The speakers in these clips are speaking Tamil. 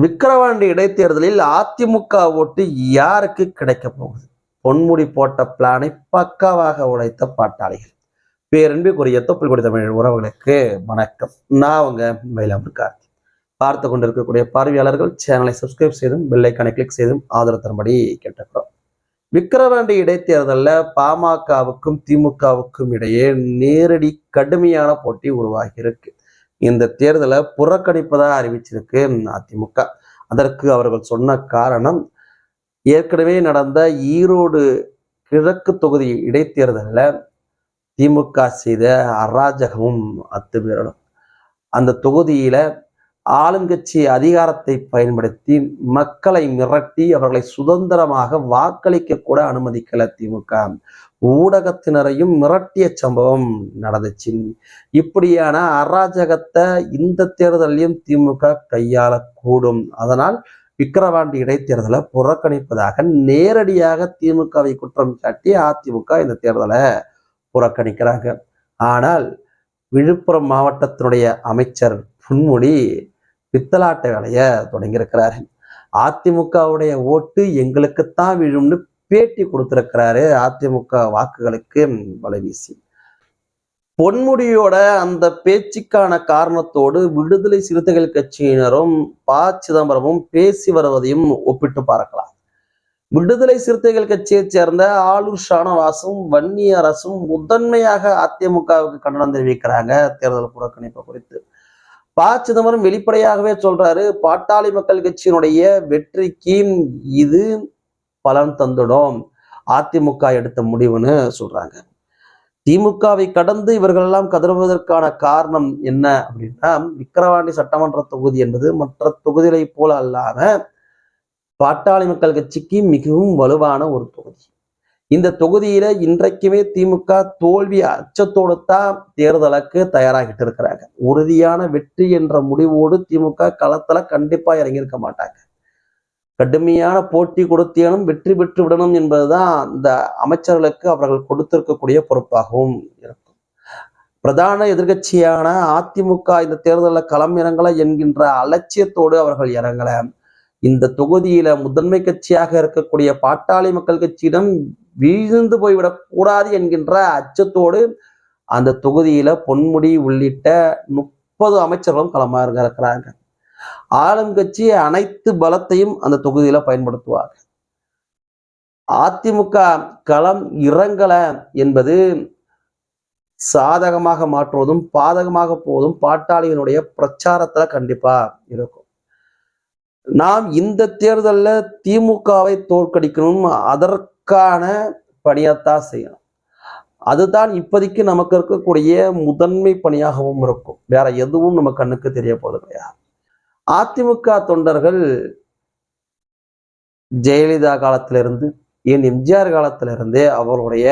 விக்கிரவாண்டி இடைத்தேர்தலில் அதிமுக ஓட்டு யாருக்கு கிடைக்க போகுது? பொன்முடி போட்ட பிளானை பக்காவாக உடைத்த பாட்டாளிகள். பேரன்பிற்குரிய தொப்புள் தமிழ் உறவுகளுக்கு வணக்கம். நான் உங்க மயிலாம்பு கார்த்தி. பார்த்து கொண்டிருக்கக்கூடிய பார்வையாளர்கள் சேனலை சப்ஸ்கிரைப் செய்தும் பெல்லைக்கானை கிளிக் செய்தும் ஆதரவு தரும்படி கேட்டுக்கிறோம். விக்கிரவாண்டி இடைத்தேர்தலில் பாமகவுக்கும் திமுகவுக்கும் இடையே நேரடி கடுமையான போட்டி உருவாகி இருக்கு இந்த தேர்தலை புறக்கணிப்பதாக அறிவிச்சிருக்கு அதிமுக. அதற்கு அவர்கள் சொன்ன காரணம் ஏற்கனவே நடந்த ஈரோடு கிழக்கு தொகுதி இடைத்தேர்தலில் திமுக செய்த அராஜகமும் அத்துமீறலும் அந்த தொகுதியில் ஆளுங்கட்சி அதிகாரத்தை பயன்படுத்தி மக்களை மிரட்டி அவர்களை சுதந்திரமாக வாக்களிக்க கூட அனுமதிக்கல திமுக. ஊடகத்தினரையும் மிரட்டிய சம்பவம் நடந்துச்சு. இப்படியான அராஜகத்தை இந்த தேர்தலையும் திமுக கையாளக்கூடும். அதனால் விக்கிரவாண்டி இடைத்தேர்தலை புறக்கணிப்பதாக நேரடியாக திமுகவை குற்றம் சாட்டி அதிமுக இந்த தேர்தலை புறக்கணிக்கிறாங்க. ஆனால் விழுப்புரம் மாவட்டத்தினுடைய அமைச்சர் பொன்முடி பித்தலாட்ட வேலையை தொடங்கியிருக்கிறாரு. அதிமுகவுடைய ஓட்டு எங்களுக்குத்தான் விழும்னு பேட்டி கொடுத்திருக்கிறாரு அதிமுக வாக்குகளுக்கு வலைவீசி பொன்முடியோட அந்த பேச்சுக்கான காரணத்தோடு விடுதலை சிறுத்தைகள் கட்சியினரும் ப. சிதம்பரமும் பேசி வருவதையும் ஒப்பிட்டு பார்க்கலாம். விடுதலை சிறுத்தைகள் கட்சியைச் சேர்ந்த ஆளுர் ஷானவாசும் வன்னி அரசும் முதன்மையாக அதிமுகவுக்கு கண்டனம் தெரிவிக்கிறாங்க. தேர்தல் புறக்கணிப்பு குறித்து. ப சிதம்பரம் வெளிப்படையாகவே சொல்றாரு பாட்டாளி மக்கள் கட்சியினுடைய வெற்றிக்கு இது பலன் தந்துடும். அதிமுக எடுத்த முடிவுன்னு சொல்றாங்க. திமுகவை கடந்து இவர்கள் எல்லாம் கதறுவதற்கான காரணம் என்ன அப்படின்னா விக்கிரவாண்டி சட்டமன்ற தொகுதி என்பது மற்ற தொகுதிகளை போல அல்லாம பாட்டாளி மக்கள் கட்சிக்கு மிகவும் வலுவான ஒரு தொகுதி. இந்த தொகுதியில இன்றைக்குமே திமுக தோல்வி அச்சத்தோடு தான் தேர்தலுக்கு தயாராகிட்டு இருக்கிறாங்க. உறுதியான வெற்றி என்ற முடிவோடு திமுக களத்துல கண்டிப்பா இறங்கியிருக்க மாட்டாங்க. கடுமையான போட்டி கொடுத்தேனும் வெற்றி பெற்று விடணும் என்பதுதான் இந்த அமைச்சர்களுக்கு அவர்கள் கொடுத்திருக்கக்கூடிய பொறுப்பாகவும் இருக்கும். பிரதான எதிர்கட்சியான அதிமுக இந்த தேர்தலில் களம் இறங்கல என்கின்ற அலட்சியத்தோடு அவர்கள் இறங்கலை. இந்த தொகுதியில முதன்மை கட்சியாக இருக்கக்கூடிய பாட்டாளி மக்கள் கட்சியிடம் வீழ்ந்து போய்விடக் கூடாது என்கின்ற அச்சத்தோடு அந்த தொகுதியில பொன்முடி உள்ளிட்ட முப்பது அமைச்சர்களும் களமாக இருக்கிறாங்க ஆளும் கட்சி அனைத்து பலத்தையும் அந்த தொகுதியில பயன்படுத்துவாங்க அதிமுக களம் இறங்கல என்பது சாதகமாக மாற்றுவதும் பாதகமாக போவதும் பாட்டாளிகளுடைய பிரச்சாரத்துல கண்டிப்பா இருக்கும். நாம் இந்த தேர்தலில் திமுகவை தோற்கடிக்கணும் அதற்கான பணியைத்தான் செய்யணும். அதுதான் இப்போதைக்கு நமக்கு இருக்கக்கூடிய முதன்மை பணியாகவும் இருக்கும். வேற எதுவும் நம்ம கண்ணுக்கு தெரிய போவது கிடையாது. அதிமுக தொண்டர்கள் ஜெயலலிதா காலத்திலிருந்து ஏன் எம்ஜிஆர் காலத்திலிருந்தே அவருடைய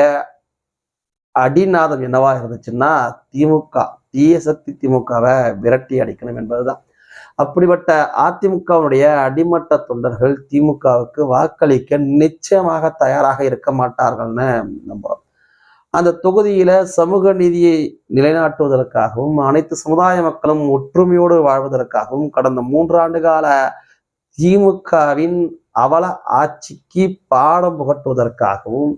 அடிநாதம் என்னவா இருந்துச்சுன்னா திமுக தீய சக்தி திமுகவை விரட்டி அடிக்கணும் என்பதுதான். அப்படிப்பட்ட அதிமுகவுடைய அடிமட்ட தொண்டர்கள் திமுகவுக்கு வாக்களிக்க நிச்சயமாக தயாராக இருக்க மாட்டார்கள்னு நம்புறோம். அந்த தொகுதியில சமூக நீதியை நிலைநாட்டுவதற்காகவும் அனைத்து சமுதாய மக்களும் ஒற்றுமையோடு வாழ்வதற்காகவும் கடந்த மூன்றாண்டு கால திமுகவின் அவல ஆட்சிக்கு பாடம் புகட்டுவதற்காகவும்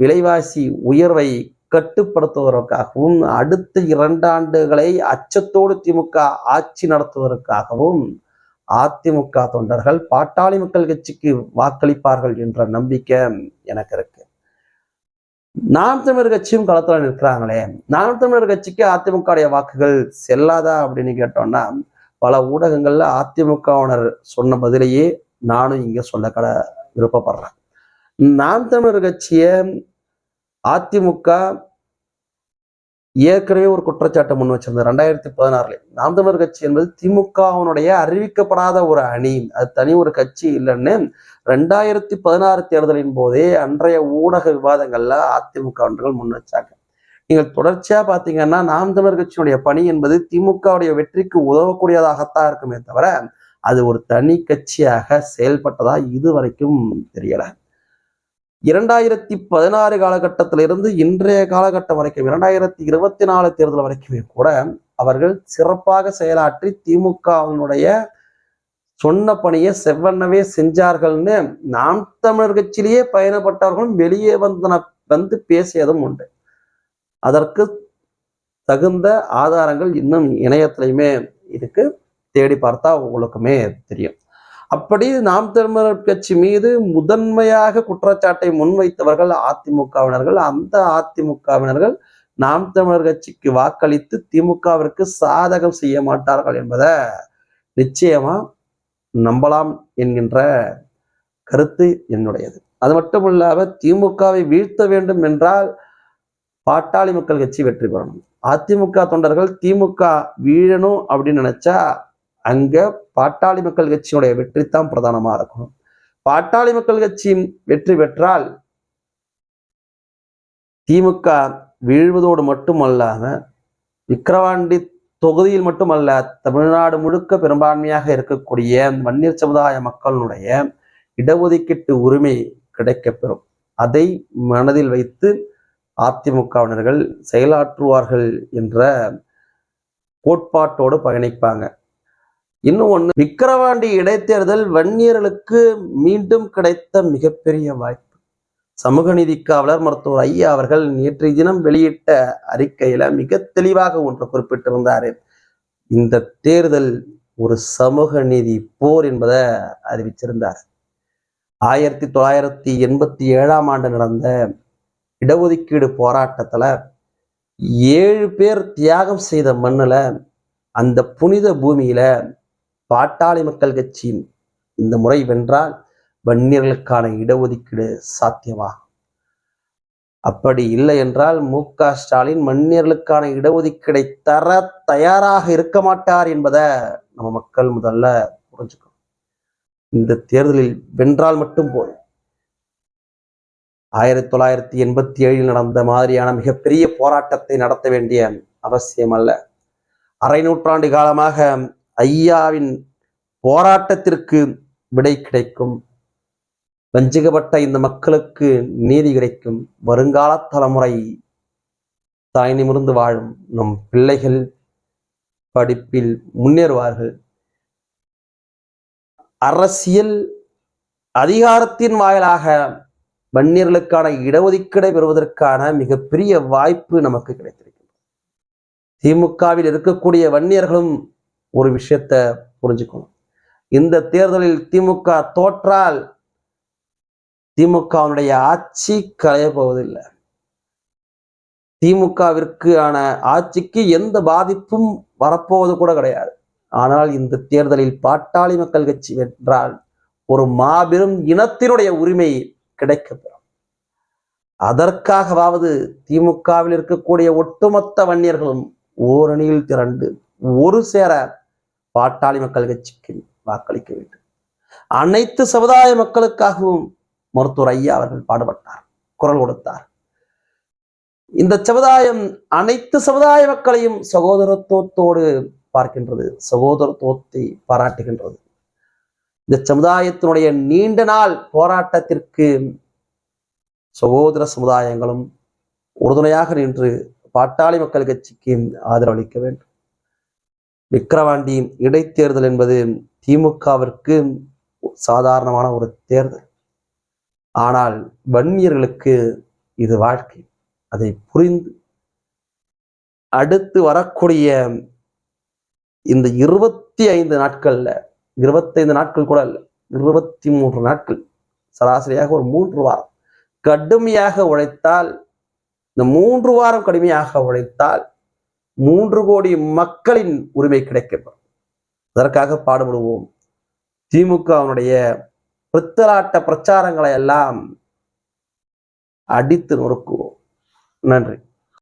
விலைவாசி உயர்வை கட்டுப்படுத்துவதற்காகவும் அடுத்த இரண்டாண்டுகளை அச்சத்தோடு திமுக ஆட்சி நடத்துவதற்காகவும் அதிமுக தொண்டர்கள் பாட்டாளி மக்கள் கட்சிக்கு வாக்களிப்பார்கள் என்ற நம்பிக்கை எனக்கு இருக்கு. நாம் தமிழர் கட்சியும் களத்தில் நிற்கிறாங்களே நாம் தமிழர் கட்சிக்கு அதிமுகவுடைய வாக்குகள் செல்லாதா அப்படின்னு கேட்டோம்னா பல ஊடகங்கள்ல அதிமுகவினர் சொன்ன பதிலையே நானும் இங்க சொல்ல கட விருப்பப்படுறேன். நாம் தமிழர் கட்சியை அதிமுக ஏற்கனவே ஒரு குற்றச்சாட்டை முன் வச்சிருந்தது. ரெண்டாயிரத்தி பதினாறுல. நாம் தமிழர் கட்சி என்பது திமுகவினுடைய அறிவிக்கப்படாத ஒரு அணி. அது தனி ஒரு கட்சி இல்லைன்னு ரெண்டாயிரத்தி பதினாறு தேர்தலின் போதே அன்றைய ஊடக விவாதங்கள்ல அதிமுகவர்கள் முன் வச்சாங்க. நீங்கள் தொடர்ச்சியா பாத்தீங்கன்னா நாம் தமிழர் கட்சியினுடைய பணி என்பது திமுகவுடைய வெற்றிக்கு உதவக்கூடியதாகத்தான் இருக்குமே தவிர அது ஒரு தனி கட்சியாக செயல்பட்டதா இதுவரைக்கும் தெரியலை. இரண்டாயிரத்தி பதினாறு காலகட்டத்திலிருந்து இன்றைய காலகட்டம் வரைக்கும் இரண்டாயிரத்தி இருபத்தி நாலு தேர்தல் வரைக்குமே கூட அவர்கள் சிறப்பாக செயலாற்றி திமுகவினுடைய சொன்ன பணியை செவ்வண்ணவே செஞ்சார்கள்னு நாம் தமிழர் கட்சியிலேயே பயணப்பட்டவர்களும் வெளியே வந்தன வந்து பேசியதும் உண்டு. அதற்கு தகுந்த ஆதாரங்கள் இன்னும் இணையத்திலையுமே இருக்கு. தேடி பார்த்தா உங்களுக்குமே தெரியும். அப்படி நாம் தமிழர் கட்சி மீது முதன்மையாக குற்றச்சாட்டை முன்வைத்தவர்கள் அதிமுகவினர்கள். அந்த அதிமுகவினர்கள் நாம் தமிழர் கட்சிக்கு வாக்களித்து திமுகவிற்கு சாதகம் செய்ய மாட்டார்கள் என்பதை நிச்சயமா நம்பலாம் என்கின்ற கருத்து என்னுடையது. அது மட்டும் இல்லாம திமுகவை வீழ்த்த வேண்டும் என்றால் பாட்டாளி மக்கள் கட்சி வெற்றி பெறணும். அதிமுக தொண்டர்கள் திமுக வீழணும் அப்படின்னு நினைச்சா அங்க பாட்டாளி மக்கள் கட்சியினுடைய வெற்றி தான் பிரதானமா இருக்கும். பாட்டாளி மக்கள் கட்சியின் வெற்றி பெற்றால் திமுக வீழ்வதோடு மட்டுமல்லாம விக்கிரவாண்டி தொகுதியில் மட்டுமல்ல தமிழ்நாடு முழுக்க பெரும்பான்மையாக இருக்கக்கூடிய வன்னியர் சமுதாய மக்களுடைய இடஒதுக்கீட்டு உரிமை கிடைக்கப்பெறும். அதை மனதில் வைத்து அதிமுகவினர்கள் செயலாற்றுவார்கள் என்ற கோட்பாட்டோடு பயணிப்பாங்க. இன்னும் ஒண்ணு விக்கிரவாண்டி இடைத்தேர்தல் வன்னியர்களுக்கு மீண்டும் கிடைத்த மிகப்பெரிய வாய்ப்பு. சமூக நீதி காவலர் மருத்துவர் ஐயா அவர்கள் நேற்றைய தினம் வெளியிட்ட அறிக்கையில மிக தெளிவாக ஒன்று குறிப்பிட்டிருந்தாரு. இந்த தேர்தல் ஒரு சமூக நீதி போர் என்பதை அறிவிச்சிருந்தார். ஆயிரத்தி தொள்ளாயிரத்தி எண்பத்தி ஏழாம் ஆண்டு நடந்த இடஒதுக்கீடு போராட்டத்துல ஏழு பேர் தியாகம் செய்த மண்ணுல அந்த புனித பூமியில பாட்டாளி மக்கள் கட்சியின் இந்த முறை வென்றால் வன்னியர்களுக்கான இடஒதுக்கீடு சாத்தியமா? அப்படி இல்லை என்றால் மு க ஸ்டாலின் வன்னியர்களுக்கான இடஒதுக்கீடை தர தயாராக இருக்க மாட்டார் என்பதை நம்ம மக்கள் முதல்ல புரிஞ்சுக்கணும். இந்த தேர்தலில் வென்றால் மட்டும் போதும். ஆயிரத்தி தொள்ளாயிரத்தி எண்பத்தி ஏழில் நடந்த மாதிரியான மிகப்பெரிய போராட்டத்தை நடத்த வேண்டிய அவசியம் அல்ல. அரை நூற்றாண்டு காலமாக ஐயாவின் போராட்டத்திற்கு விடை கிடைக்கும். வஞ்சிக்கப்பட்ட இந்த மக்களுக்கு நீதி கிடைக்கும். வருங்கால தலைமுறை தாய் நிமிர்ந்து வாழும் நம் பிள்ளைகள் படிப்பில் முன்னேறுவார்கள். அரசியல் அதிகாரத்தின் வாயிலாக வன்னியர்களுக்கான இடஒதுக்கீடை பெறுவதற்கான மிகப்பெரிய வாய்ப்பு நமக்கு கிடைத்திருக்கிறது. திமுகவில் இருக்கக்கூடிய வன்னியர்களும் ஒரு விஷயத்த புரிஞ்சுக்கணும். இந்த தேர்தலில் திமுக தோற்றால் திமுகவினுடைய ஆட்சி களைய போவதில்லை. திமுகவிற்கு ஆன ஆட்சிக்கு எந்த பாதிப்பும் வரப்போவது கூட கிடையாது. ஆனால் இந்த தேர்தலில் பாட்டாளி மக்கள் கட்சி வென்றால் ஒரு மாபெரும் இனத்தினுடைய உரிமை கிடைக்கப்பெறும். அதற்காகவாவது திமுகவில் இருக்கக்கூடிய ஒட்டுமொத்த வன்னியர்களும் ஓரணியில் திரண்டு ஒரு சேர பாட்டாளி மக்கள் கட்சிக்கு வாக்களிக்க வேண்டும். அனைத்து சமுதாய மக்களுக்காகவும் மருத்துவர் ஐயா அவர்கள் பாடுபட்டார் குரல் கொடுத்தார். இந்த சமுதாயம் அனைத்து சமுதாய மக்களையும் சகோதரத்துவத்தோடு பார்க்கின்றது சகோதரத்துவத்தை பாராட்டுகின்றது. இந்த சமுதாயத்தினுடைய நீண்ட நாள் போராட்டத்திற்கு சகோதர சமுதாயங்களும் உறுதுணையாக நின்று பாட்டாளி மக்கள் கட்சிக்கு ஆதரவளிக்க வேண்டும். விக்கிரவாண்டி இடைத்தேர்தல் என்பது திமுகவிற்கு சாதாரணமான ஒரு தேர்தல். ஆனால் வன்னியர்களுக்கு இது வாழ்க்கை. அதை புரிந்து அடுத்து வரக்கூடிய இந்த இருபத்தி ஐந்து நாட்கள்ல இருபத்தைந்து நாட்கள் கூட இல்லை இருபத்தி மூன்று நாட்கள் சராசரியாக ஒரு மூன்று வாரம் கடுமையாக உழைத்தால் இந்த மூன்று வாரம் கடுமையாக உழைத்தால் மூன்று கோடி மக்களின் உரிமை கிடைக்கப்படும். அதற்காக பாடுபடுவோம். திமுகவினுடைய பித்தலாட்ட பிரச்சாரங்களை எல்லாம் அடித்து நொறுக்குவோம். நன்றி.